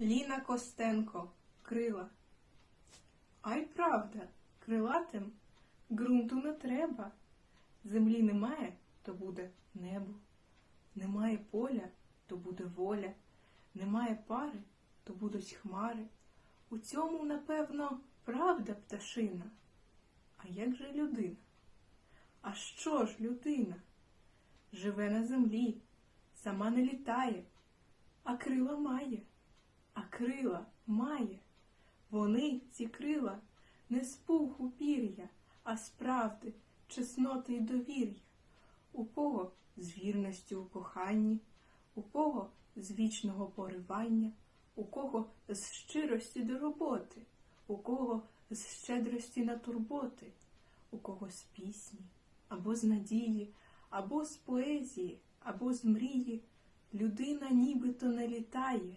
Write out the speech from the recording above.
Ліна Костенко, крила. Ай правда, крилатим ґрунту не треба. Землі немає, то буде небо. Немає поля, то буде воля. Немає пари, то будуть хмари. У цьому, напевно, правда пташина. А як же людина? А що ж людина? Живе на землі, сама не літає, а крила має, крила має. Вони, ці крила, не з пуху пір'я, а з правди, чесноти й довір'я. У кого з вірністю у коханні, у кого з вічного поривання, у кого з щирості до роботи, у кого з щедрості на турботи, у кого з пісні, або з надії, або з поезії, або з мрії. Людина нібито не літає,